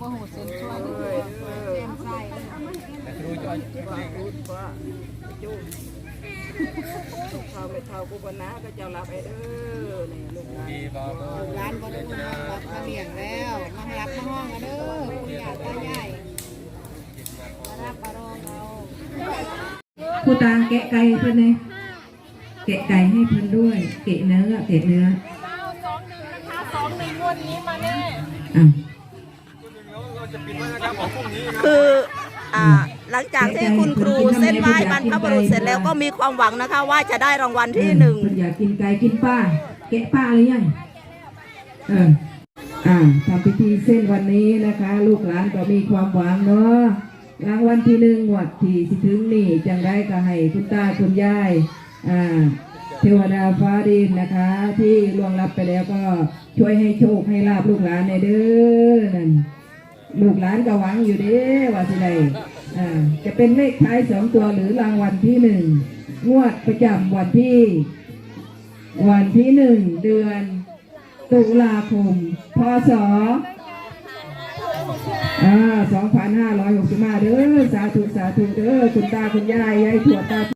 บ่หูเส้นช่วยเลเอ้ยยเออเต็มใส่ว่าพูดว่าจุ้มเท่าไม่เท่ากูปนะก็เจ้ารับไอ้เด้อนี่ลูกหลานร้านบ่ได้มารับมาเลี้ยงแล้วมารับมาห้องกันเด้อคุณย่าตายายมารับมารองเอาผู้ตาแกะไก่เพิ่นเลยแกะไก่ให้เพิ่นด้วยเกะเนื้อเกะเนื้อสองหนึ่งนะคะสองหนึ่งงวดนี้มาแน่ อะคืออ่าหลังจากที่คุณครูเส้นไหว้บรรพบุรุษเสร็จแล้วก็มีความหวังนะคะ ว่าจะได้รางวัลที่หนึ่งเพิ่นอยากกินไก่กินป้าแกะป้าหรือยังเอออ่าทำพิธีเส้นวันนี้นะคะ ลูกหลานก็มีความหวังเนาะรางวัลที่หนึ่งงวดที่สิถึงนี่จังได้ก็ให้คุณตาคุณยายอ่าเทวดาฟ้าดินนะคะ ที่ล่วงลับไปแล้วก็ช่วยให้โชคให้ลาบลูกหลานในเด้อนั่น ลูกหลานก็หวังอยู่เด้ว่าสิไดอ่าจะเป็นเลขท้ายสองตัวหรือรางวัลที่หนึ่งงวดประจำวันที่ วันที่หนึ่งเดือน ตุลาคม พศสอ่า2565เด้อสาธุสาธุเด้อคุณตาคุณยายยายถั่วตา